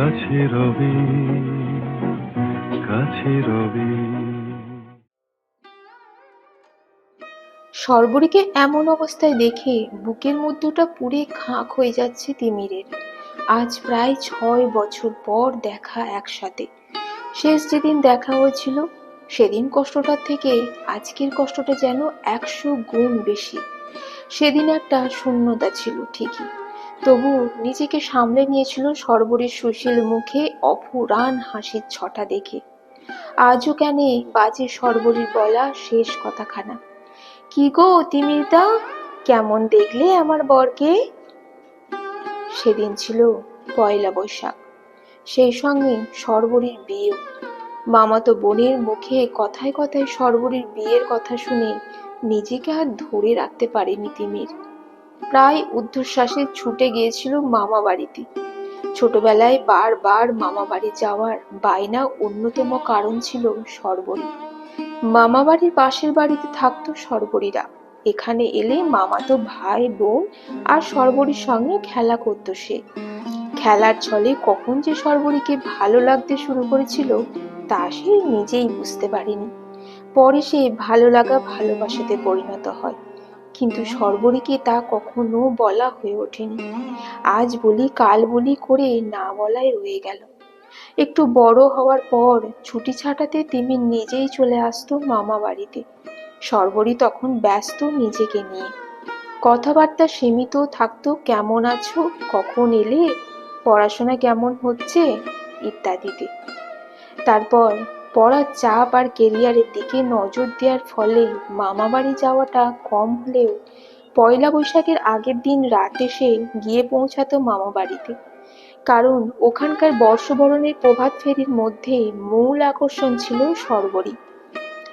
কাছে রবি কাছে রবি। সর্বরীকে এমন অবস্থায় দেখে বুকের মধ্যটা পুড়ে খাঁক হয়ে যাচ্ছে তিমিরের। আজ প্রায় ছয় বছর পর দেখা একসাথে। শেষ যেদিন দেখা হয়েছিল, সেদিন কষ্টটার থেকে আজকের কষ্টটা যেন একশো গুণ বেশি। সেদিন একটা শূন্যতা ছিল ঠিকই। তবু নিজেকে সামলে নিয়েছিল সর্বরীর সুশীল মুখে অফুরান হাসির ছটা দেখে। আজও কেন বাজে সর্বরীর বলা শেষ কথাখানা। কি গো তিমিরদা, কেমন দেখলে আমার বরকে? সেদিন ছিল পয়লা বৈশাখ। সেই সঙ্গে সর্বরীর বিয়ে। মামাতো বোনের মুখে কথায় কথায় সর্বরীর বিয়ের কথা শুনে নিজেকে আর ধরে রাখতে পারেনি তিমির। প্রায় ঊর্ধ্বশ্বাসে ছুটে গিয়েছিল মামা বাড়িতে। ছোটবেলায় বারবার মামা বাড়ি যাওয়ার বায়না অন্যতম কারণ ছিল সর্বরী। মামা বাড়ির পাশের বাড়িতে থাকতো সর্বরীরা। এখানে এলে মামাতো ভাই, বোন আর সর্বরীর সঙ্গে খেলা করতো সে। খেলার ছলে কখন যে সর্বরীকে ভালো লাগতে শুরু করেছিল, তা সে নিজেই বুঝতে পারেনি। পরে সে ভালো লাগা ভালোবাসাতে পরিণত হয়। কিন্তু সর্বরীকে তা কখনো বলা হয়ে ওঠেনি। আজ বলি কাল বলি করে না বলাই রয়ে গেল। একটু বড় হওয়ার পর ছুটি ছাটাতে তিমি নিজেই চলে আসতো মামা বাড়িতে। সর্বরী তখন ব্যস্ত নিজেকে নিয়ে। কথাবার্তা সীমিত থাকতো কেমন আছো? কখন এলে? পড়াশোনা কেমন হচ্ছে? ইত্যাদিতে। তারপর পড়ার চাপ আর কেরিয়ারের দিকে নজর দেওয়ার ফলে মামা বাড়ি যাওয়াটা কম হলেও পয়লা বৈশাখের আগের দিন রাতে সে গিয়ে পৌঁছাতো মামা বাড়িতে কারণ ওখানকার বর্ষবরণের প্রভাত ফেরির মধ্যে মূল আকর্ষণ ছিল সর্বরী।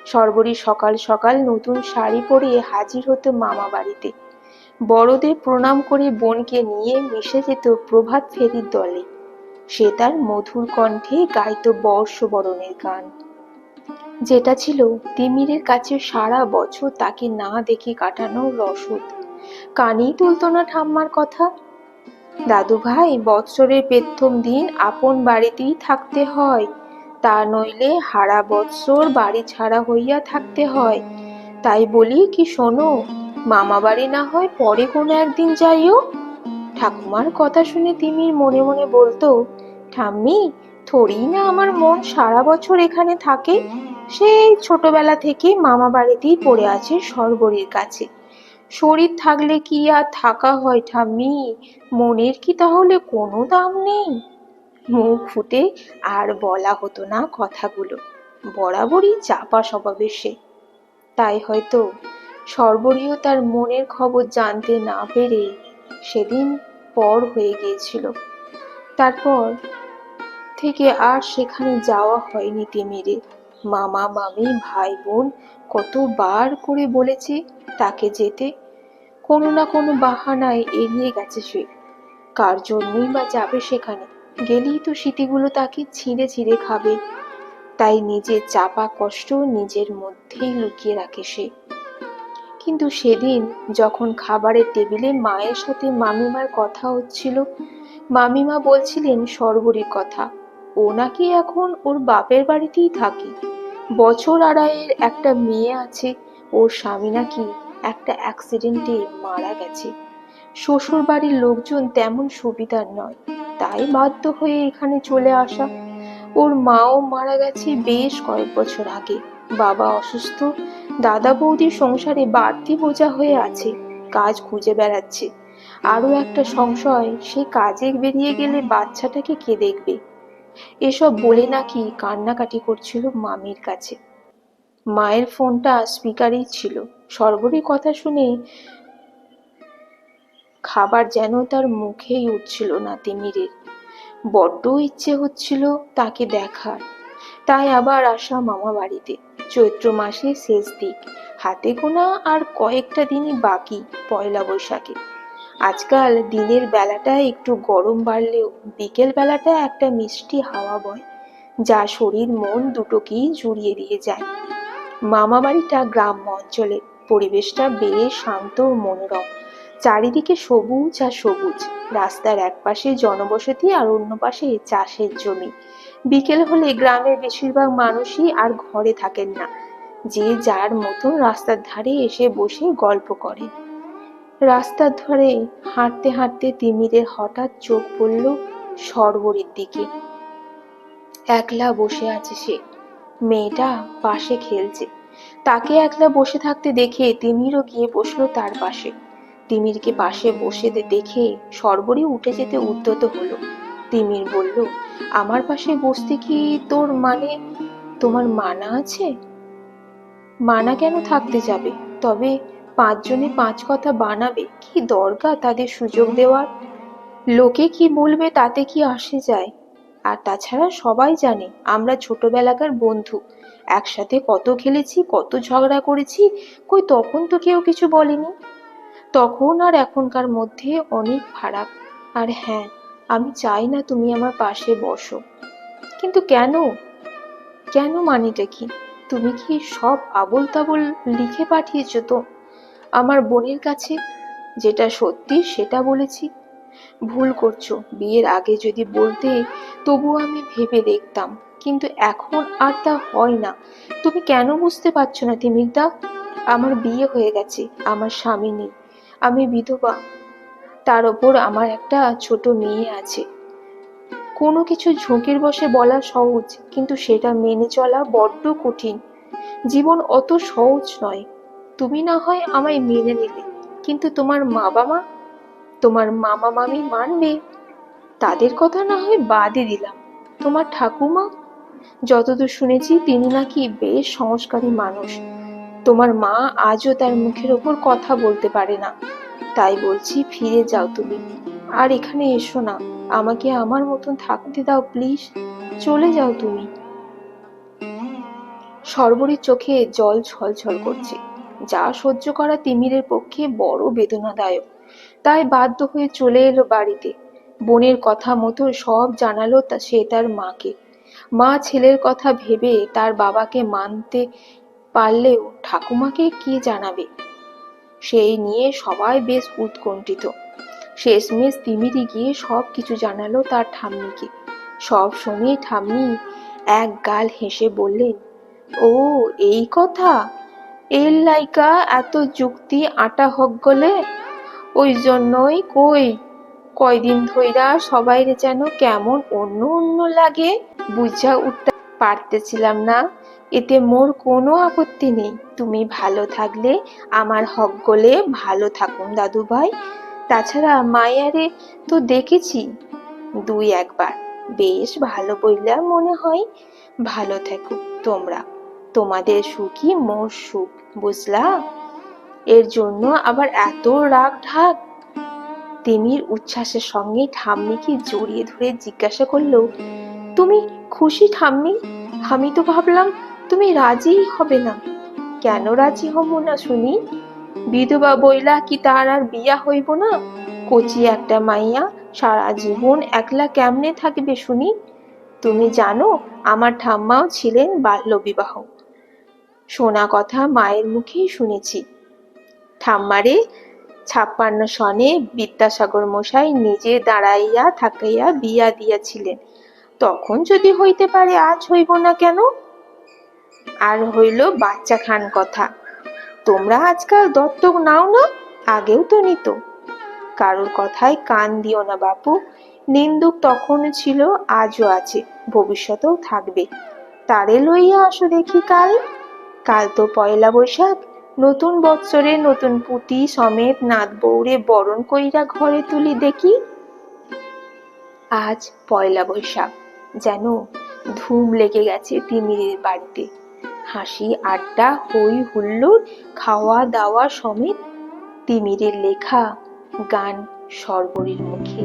সর্বরী সকাল সকাল নতুন শাড়ি পরে হাজির হতো মামা বাড়িতে বড়দের প্রণাম করে বোনকে নিয়ে মিশে যেত প্রভাত ফেরির দলে। সে তার মধুর কণ্ঠে গাইতো বর্ষবরণের গান। যেটা ছিল তিমিরের কাছে সারা বছর তাকে না দেখে কাটানোর রসদ। কানেই তুলতো না ঠাম্মার কথা। দাদু ভাই, বৎসরের প্রথম দিন আপন বাড়িতেই থাকতে হয়। তা নইলে হারা বৎসর বাড়ি ছাড়া হইয়া থাকতে হয়। তাই বলি কি শোনো মামা বাড়ি না হয় পরে কোনো একদিন যাইও। ঠাকুমার কথা শুনে তিমির মনে মনে বলতো, ঠাম্মি, থোড়ি না আমার মন সারা বছর এখানে থাকে। সেই ছোটবেলা থেকে মামা বাড়িতেই পড়ে আছে সর্বরীর কাছে। শরীর থাকলে কি আর থাকা হয় ঠাম্মি? মনের কি তাহলে কোনো দাম নেই? মুখ ফুটে আর বলা হতো না কথাগুলো। বরাবরই চাপা স্বভাবের সে। তাই হয়তো সর্বরীয় তার মনের খবর জানতে না পেরে সেদিন পর হয়ে গিয়েছিল। তারপর থেকে আর সেখানে যাওয়া হয়নি তিমিরে। মামা, মামি, ভাই, বোন কতবার করে বলেছে তাকে যেতে। কোনো না কোনো বাহানায় এড়িয়ে গেছে সে। কার জন্যই বা যাবে সেখানে? গেলেই তো স্মৃতিগুলো তাকে ছিঁড়ে ছিঁড়ে খাবে। তাই নিজের চাপা কষ্ট নিজের মধ্যেই লুকিয়ে রাখে সে। কিন্তু সেদিন যখন খাবারের টেবিলে মায়ের সাথে মামিমার কথা হচ্ছিল, মামিমা বলছিলেন সর্বরীর কথা। ও নাকি এখন ওর বাপের বাড়িতেই থাকে। বছর আড়াইয়ের একটা মেয়ে আছে, ওর স্বামী নাকি একটা অ্যাক্সিডেন্টে মারা গেছে। শ্বশুর বাড়ির লোকজন তেমন সুবিধার নয়, তাই বাধ্য হয়ে এখানে চলে আসা। ওর মাও মারা গেছে বেশ কয়েক বছর আগে, বাবা অসুস্থ দাদা বৌদির সংসারে বাড়তি বোঝা হয়ে আছে, কাজ খুঁজে বেড়াচ্ছে। আরও একটা সংশয়, সে কাজে বেরিয়ে গেলে বাচ্চাটাকে কে দেখবে? এসব বলে নাকি কান্নাকাটি করছিল মামির কাছে। মায়ের ফোনটা স্পিকারেই ছিল। সর্বরী কথা শুনে খাবার যেন তার মুখেই উঠছিল না তিমিরের। বড্ড ইচ্ছে হচ্ছিল তাকে দেখার। তাই আবার আসা মামা বাড়িতে। চৈত্র মাসের শেষ দিক। হাতে গোনা আর কয়েকটা দিনই বাকি পয়লা বৈশাখে। আজকাল দিনের বেলাটা একটু গরম বাড়লেও বিকেল বেলাটা একটা মিষ্টি হাওয়া বয়, যা শরীর মন দুটোকেই জুড়িয়ে দিয়ে যায়। মামা বাড়িটা গ্রাম্য অঞ্চলে, পরিবেশটা বেশ শান্ত ও মনোরম। চারিদিকে সবুজ আর সবুজ, রাস্তার এক পাশে জনবসতি আর অন্য পাশে চাষের জমি। বিকেল হলে গ্রামের বেশিরভাগ মানুষই আর ঘরে থাকেন না। যে যার মতো রাস্তার ধারে এসে বসে গল্প করেন রাস্তার ধারে হাঁটতে হাঁটতে তিমিরের হঠাৎ চোখ পড়ল সরবরির দিকে। একলা বসে আছে সে। মেয়েটা পাশে খেলছে। তাকে একলা বসে থাকতে দেখে তিমিরও গিয়ে বসল তার পাশে। তিমিরকে পাশে বসে দেখে সর্বরী উঠে যেতে উদ্যত হলো। তিমির বলল, আমার পাশে বসতে কি তোর মানে তোমার মানা আছে? মানা কেন থাকতে যাবে? তবে পাঁচজনে পাঁচ কথা বানাবে, কি দরকার তাদের সুযোগ দেওয়ার? লোকে কি বলবে তাতে কি আসে যায়? আর তাছাড়া সবাই জানে, আমরা ছোটবেলাকার বন্ধু, একসাথে কত খেলেছি, কত ঝগড়া করেছি, কই তখন তো কেউ কিছু বলেনি? তখন আর এখনকার মধ্যে অনেক ফারাক, আর হ্যাঁ আমি চাই না তুমি আমার পাশে বসো। কিন্তু কেন? কেন মানেটা কি? তুমি কি সব আবল তাবল লিখে পাঠিয়েছো তো? আমার বোনের কাছে যেটা সত্যি সেটা বলেছি। ভুল করছ, বিয়ের আগে যদি বলতে তবু আমি ভেবে দেখতাম। কিন্তু এখন আর তা হয় না। তুমি কেন বুঝতে পারছ না, তিমিরদা? আমার বিয়ে হয়ে গেছে, আমার স্বামী নেই। আমি বিধবা তার ওপর আমার একটা ছোট মেয়ে আছে। কোনো কিছু ঝুঁকির বসে বলা সহজ, কিন্তু সেটা মেনে চলা বড্ড কঠিন। জীবন অত সহজ নয়। তুমি না হয় আমায় মেনে নিলে কিন্তু তোমার মা বাবা তোমার মামা মামি মানবে তাদের কথা না হয় বাদই দিলাম। তোমার ঠাকুমা, যতদূর শুনেছি তিনি নাকি বেশ সংস্কারী মানুষ। তোমার মা আজও তার মুখের ওপর কথা বলতে পারে না। তাই বলছি ফিরে যাও তুমি। আর এখানে এসো না, আমাকে আমার মতন থাকতে দাও প্লিজ। চলে যাও তুমি। সর্বরীর চোখে জল ছলছল করছে। যা সহ্য করা তিমিরের পক্ষে বড় বেদনাদায়ক। তাই বাধ্য হয়ে চলে এলো বাড়িতে। বোনের কথা মতো সব জানালো তা সে তার মাকে। মা ছেলের কথা ভেবে তার বাবাকে মানতে পারলেও ঠাকুমাকে কি জানাবে? সেই নিয়ে সবাই বেশ উৎকণ্ঠিত। শেষমেশ তিমিরি গিয়ে সব কিছু জানালো তার ঠাম্মিকে। সব শুনে ঠাম্মি এক গাল হেসে বললেন, ও, এই কথা? এর লাইকা এত যুক্তি আটা হক গলে? ওই জন্যই কই? কয়দিন ধইরা সবাই যেন কেমন অন্য অন্য লাগে, বুঝা উঠতে পারতেছিলাম না। এতে মোর কোনো আপত্তি নেই। তুমি ভালো থাকলে, আমার হক গলে ভালো থাকুন দাদু ভাই। তাছাড়া মায়ারে তো দেখেছি দুই একবার। বেশ ভালো বইলা মনে হয়। ভালো থেকো তোমরা। তোমাদের সুখই মোর সুখ, বুঝলা? এর জন্য আবার এত রাগ ঢাক। তিমির উচ্ছ্বাসের সঙ্গে ঠাম্মিকে জড়িয়ে ধরে জিজ্ঞাসা করল, তুমি খুশি ঠাম্মি? আমি তো ভাবলাম তুমি রাজিই হবে না। কেন রাজি হব না শুনি? বিধবা বইলা কি তার আর বিয়া হইব না? কচি একটা মাইয়া সারা জীবন একলা কেমনে থাকবে শুনি? তুমি জানো আমার ঠাম্মাও ছিলেন বাল্যবিবাহ। শোনা কথা মায়ের মুখেই শুনেছি। ঠাম্মারে ছাপ্পান্ন সনে বিদ্যাসাগর মশাই নিজে দাঁড়াইয়া থাকিয়া বিয়া দিয়াছিলেন। তখন যদি হইতে পারে আজ হইব না কেন? আর হইল বাচ্চা খান কথা। তোমরা আজকাল দত্তক নাও না, আগেও তো নিত। কারোর কথায় কান দিও না বাপু, নিন্দুক তখনও ছিল, আজও আছে, ভবিষ্যতেও থাকবে। তারে লইয়া আসো দেখি কাল। কাল তো পয়লা বৈশাখ, নতুন বৎসরে নতুন পুঁতি সমেত নাত বৌরে বরণ কইরা ঘরে তুলি দেখি। আজ পয়লা বৈশাখ যেন ধুম লেগে গেছে তিমিরের বাড়িতে। হাসি আড্ডা হই হুল্লোড় খাওয়া দাওয়া সমেত তিমিরের লেখা গান সর্বরীর মুখে।